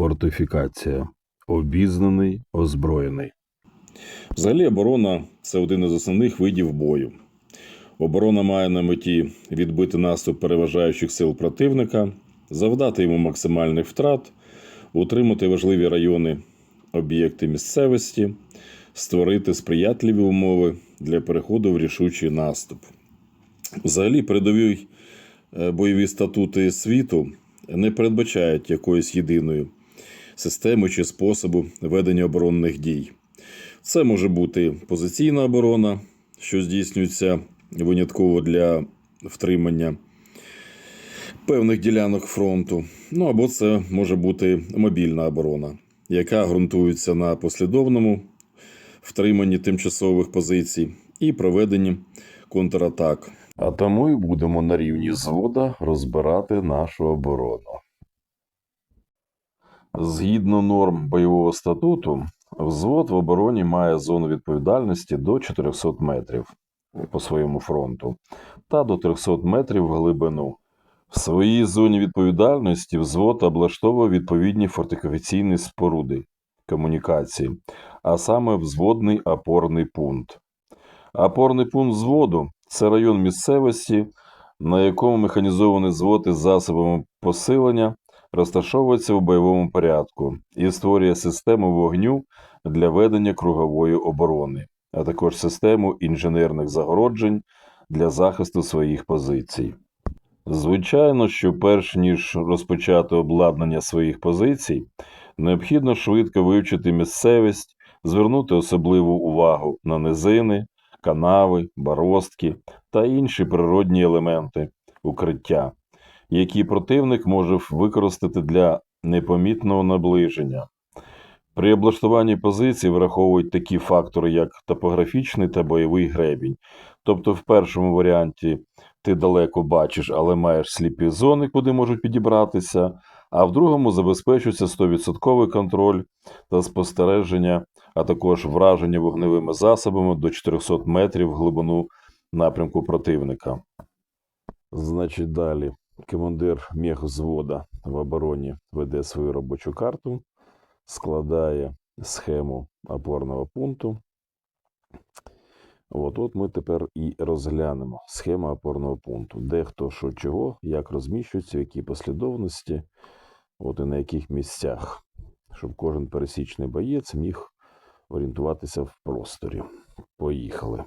Фортифікація. Обізнаний, озброєний. Взагалі, оборона це один із основних видів бою. Оборона має на меті відбити наступ переважаючих сил противника, завдати йому максимальних втрат, утримати важливі райони, об'єкти місцевості, створити сприятливі умови для переходу в рішучий наступ. Взагалі, передові е, бойові статути світу не передбачають якоїсь єдиної системи чи способу ведення оборонних дій. Це може бути позиційна оборона, що здійснюється винятково для втримання певних ділянок фронту. Ну або це може бути мобільна оборона, яка ґрунтується на послідовному втриманні тимчасових позицій і проведенні контратак. А тому і будемо на рівні звода розбирати нашу оборону. Згідно норм бойового статуту, взвод в обороні має зону відповідальності до 400 метрів по своєму фронту та до 300 метрів в глибину. В своїй зоні відповідальності взвод облаштовує відповідні фортифікаційні споруди комунікації, а саме взводний опорний пункт. Опорний пункт взводу це район місцевості, на якому механізований звод із засобами посилення розташовується у бойовому порядку і створює систему вогню для ведення кругової оборони, а також систему інженерних загороджень для захисту своїх позицій. Звичайно, що перш ніж розпочати обладнання своїх позицій, необхідно швидко вивчити місцевість, звернути особливу увагу на низини, канави, бороздки та інші природні елементи укриття, які противник може використати для непомітного наближення. При облаштуванні позицій враховують такі фактори, як топографічний та бойовий гребінь. Тобто, в першому варіанті ти далеко бачиш, але маєш сліпі зони, куди можуть підібратися, а в другому забезпечується 100% контроль та спостереження, а також враження вогневими засобами до 400 метрів глибину напрямку противника. Значить, далі командир мехвзвода в обороні веде свою робочу карту, складає схему опорного пункту. От, от ми тепер і розглянемо схему опорного пункту, де хто що чого, як розміщується, в якій послідовності, от і на яких місцях, щоб кожен пересічний боєць міг орієнтуватися в просторі. Поїхали.